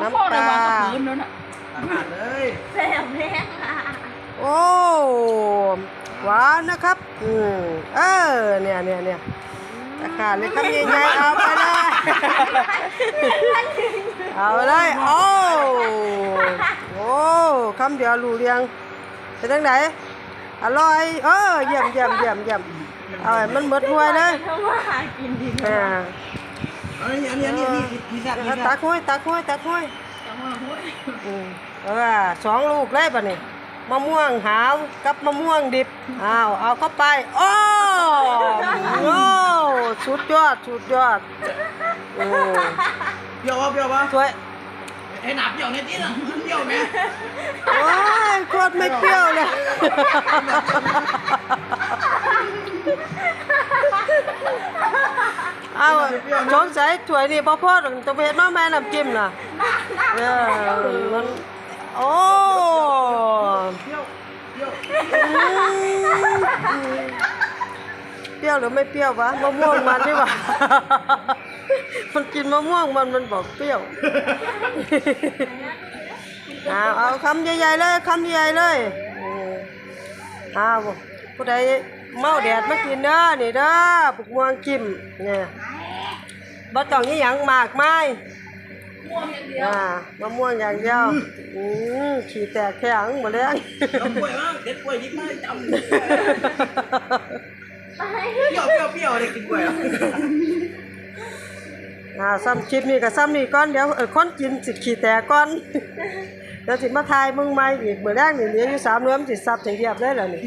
น้ำพ่อประลาวังกับพื้นแล้วน่ะอาหารเลยแซ่บแม่ค่ะโอ้หวานนะครับอืมเออเนี่ยเนี่ยเนี่ยตะขาดเลยคำใหญ่ๆเอาไปเลยเอาเลยโอ้โอ้คำเดียวรู้เรียงเป็นจังไหนอร่อยเออเยี่ยมเยี่ยมเยี่ยมเยี่ยมเอาให้มันหมดถ้วยเลยถ้าว่าหากินดีอ่าอันนี้ อันนี้อันนี้อันนี้พี่แซ่บพี่เอาแซ่ตับกห้วยตักห้วยตักห้วยจังหวะห้วยอืมเออสองลูกเลยป่ะนี่มะม่วงหาวกับมะม่วงดิบอ้าวเอาเข้าไปโอ้โอ้สุดยอดสุดยอดโอ้เปรี้ยววะเปรี้ยววะถ้วยไอ้หนาเปรี้ยวในที่น่ะเปรี้ยวไหมโอ้ยโคตรไม่เปรี้ยวเลย สงสัยถ้วยนี่พ่อพ่อต้องไปเฮ็ดน้องแม่น้ำจิ้มน่ะเออมันโอ้เปรี้ยวหรือไม่เปรี้ยววะมะม่วงมันนี่หว่ามันกินมะม่วงมันมันบอกเปรี้ยวเอาเอาคำใหญ่ๆเลยคำใหญ่ๆเลยเอาผู้ใดเมาแดดมากินเด้อนี่เด้อปุกม่วงจิ้มเนี่ย บ่ต้องนี่หยังมากมายม่วงอย่างเดียวอ่ามะม่วงอย่างเดียวอืมขี้แตกแข็งหมดแล้วเอากล้วยมั้งเด็ดกล้วยยิบมาจำไปเปรี้ยวเปรี้ยวเปรี้ยวเลยกินกล้วยอะอ่าซ้ำคลิปนี้กับซ้ำนี่ก่อนเดี๋ยวเออคนกินสิขี้แตกก่อนเดี๋ยวสิมาทายมึงใหม่อีกเมื่อแรกนี่เหลืออยู่สามเนื้อมนสิซับถึงเทียบได้แล้วนี่